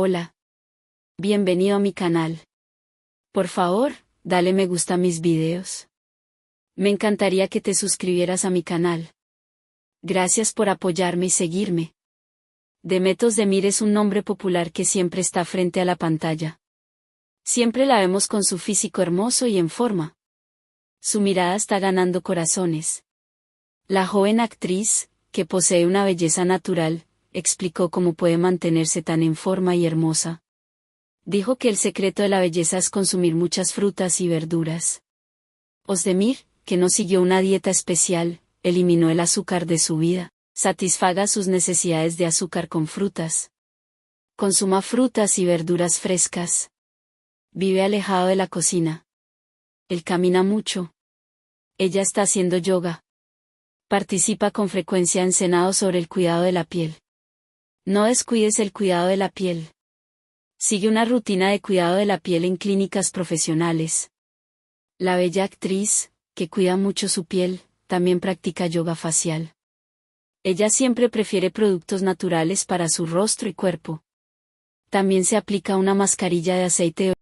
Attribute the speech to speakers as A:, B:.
A: Hola. Bienvenido a mi canal. Por favor, dale me gusta a mis videos. Me encantaría que te suscribieras a mi canal. Gracias por apoyarme y seguirme. Demetos Demir es un nombre popular que siempre está frente a la pantalla. Siempre la vemos con su físico hermoso y en forma. Su mirada está ganando corazones. La joven actriz, que posee una belleza natural, explicó cómo puede mantenerse tan en forma y hermosa. Dijo que el secreto de la belleza es consumir muchas frutas y verduras. Osdemir, que no siguió una dieta especial, eliminó el azúcar de su vida, satisfaga sus necesidades de azúcar con frutas. Consuma frutas y verduras frescas. Vive alejado de la cocina. Él camina mucho. Ella está haciendo yoga. Participa con frecuencia en Senado sobre el cuidado de la piel. No descuides el cuidado de la piel. Sigue una rutina de cuidado de la piel en clínicas profesionales. La bella actriz, que cuida mucho su piel, también practica yoga facial. Ella siempre prefiere productos naturales para su rostro y cuerpo. También se aplica una mascarilla de aceite